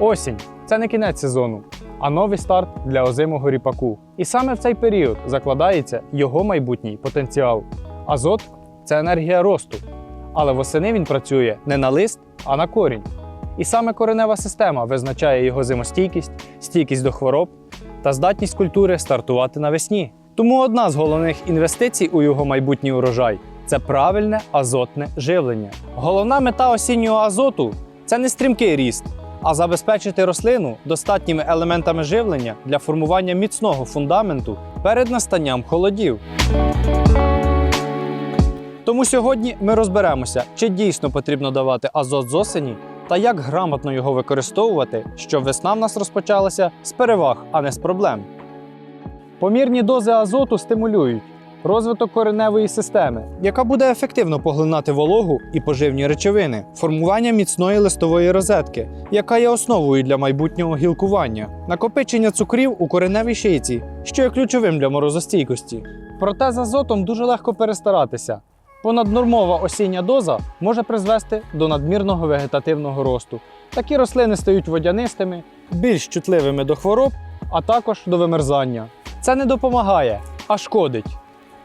Осінь це не кінець сезону, а новий старт для озимого ріпаку. І саме в цей період закладається його майбутній потенціал. Азот це енергія росту, але восени він працює не на лист, а на корінь. І саме коренева система визначає його зимостійкість, стійкість до хвороб та здатність культури стартувати навесні. Тому одна з головних інвестицій у його майбутній урожай це правильне азотне живлення. Головна мета осіннього азоту це не стрімкий ріст, а забезпечити рослину достатніми елементами живлення для формування міцного фундаменту перед настанням холодів. Тому сьогодні ми розберемося, чи дійсно потрібно давати азот з осені та як грамотно його використовувати, щоб весна в нас розпочалася з переваг, а не з проблем. Помірні дози азоту стимулюють розвиток кореневої системи, яка буде ефективно поглинати вологу і поживні речовини, формування міцної листової розетки, яка є основою для майбутнього гілкування, накопичення цукрів у кореневій шийці, що є ключовим для морозостійкості. Проте з азотом дуже легко перестаратися. Понаднормова осіння доза може призвести до надмірного вегетативного росту. Такі рослини стають водянистими, більш чутливими до хвороб, а також до вимерзання. Це не допомагає, а шкодить.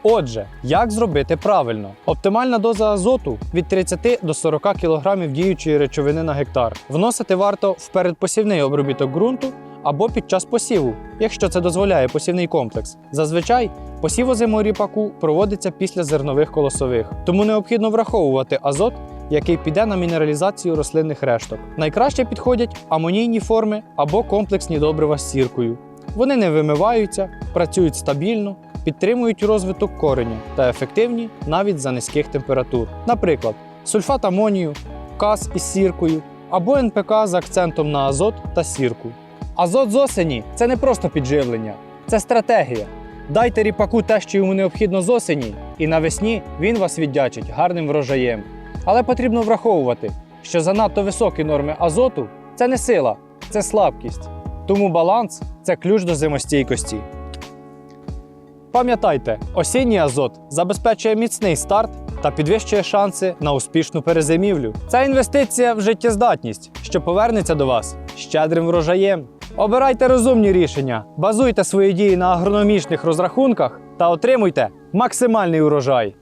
Отже, як зробити правильно? Оптимальна доза азоту від 30 до 40 кг діючої речовини на гектар. Вносити варто в передпосівний обробіток ґрунту або під час посіву, якщо це дозволяє посівний комплекс. Зазвичай посів озимого ріпаку проводиться після зернових колосових, тому необхідно враховувати азот, який піде на мінералізацію рослинних решток. Найкраще підходять амонійні форми або комплексні добрива з сіркою. Вони не вимиваються, працюють стабільно, підтримують розвиток кореня та ефективні навіть за низьких температур. Наприклад, сульфат амонію, каз із сіркою або НПК з акцентом на азот та сірку. Азот з осені це не просто підживлення, це стратегія. Дайте ріпаку те, що йому необхідно з осені, і навесні він вас віддячить гарним врожаєм. Але потрібно враховувати, що занадто високі норми азоту це не сила, це слабкість. Тому баланс це ключ до зимостійкості. Пам'ятайте, осінній азот забезпечує міцний старт та підвищує шанси на успішну перезимівлю. Це інвестиція в життєздатність, що повернеться до вас щедрим врожаєм. Обирайте розумні рішення, базуйте свої дії на агрономічних розрахунках та отримуйте максимальний урожай.